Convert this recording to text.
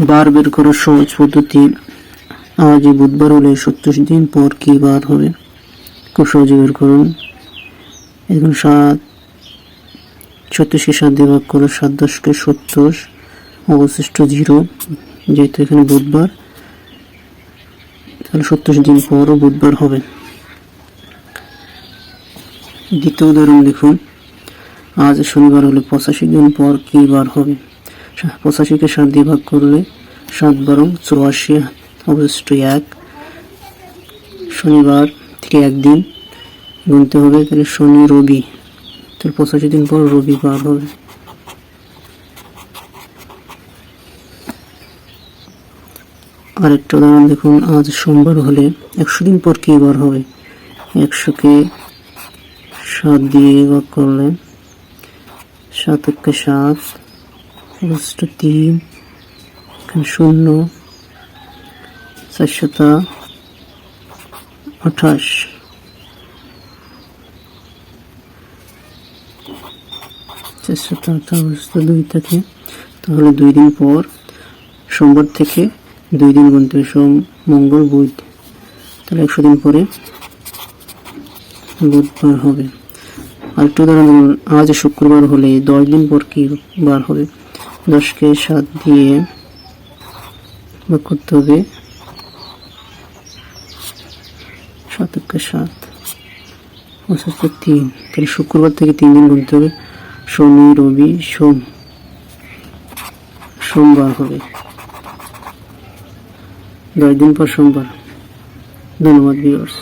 বার বের করার সহজ পদ্ধতি আজ বুধবার হলে সত্তর দিন পর কি বার হবে? খুব সহজে বের করুন। এখন সাত, ছত্রিশকে সাত দিয়ে ভাগ করো সাত দশকে সত্তর, অবশিষ্ট জিরো। যেহেতু এখানে বুধবার, তাহলে সত্তর দিন পরও বুধবার হবে। দ্বিতীয় উদাহরণ দেখুন। আজ শনিবার হলে পঁচাশি দিন পর কি বার হবে? পঁচাশিকে সাত দিয়ে ভাগ করলে সাত বারং চুরাশি, অবশিষ্ট এক। শনিবার থেকে একদিন গুনতে হবে, তাহলে শনি রবি। তাহলে পঁচাশি দিন পর রবিবার হবে। আরেকটা উদাহরণ দেখুন, আজ সোমবার হলে একশো দিন পর কি বার হবে? একশোকে সাত দিয়ে ভাগ করলে সাত একে সাত তিন শূন্য চারশোটা আঠাশ। আঠাশ দুই থাকে। তাহলে দুই দিন পর, সোমবার থেকে দুই দিন গুনতে সোম, মঙ্গল, বুধ। তাহলে একশো দিন পরে বুধবার হবে। আরেকটু উদাহরণ ধরুন আজ শুক্রবার হলে দশ দিন পর কি বার হবে? দশকে সাত দিয়ে ভাগ করতে হবে। সাতকে সাত পঁচাত্তর তিন। তাহলে শুক্রবার থেকে তিন দিন গুনতে হবে, শনি, রবি, সোম। সোমবার হবে। দশ দিন পর সোমবার। ধন্যবাদ ভিউয়ার্স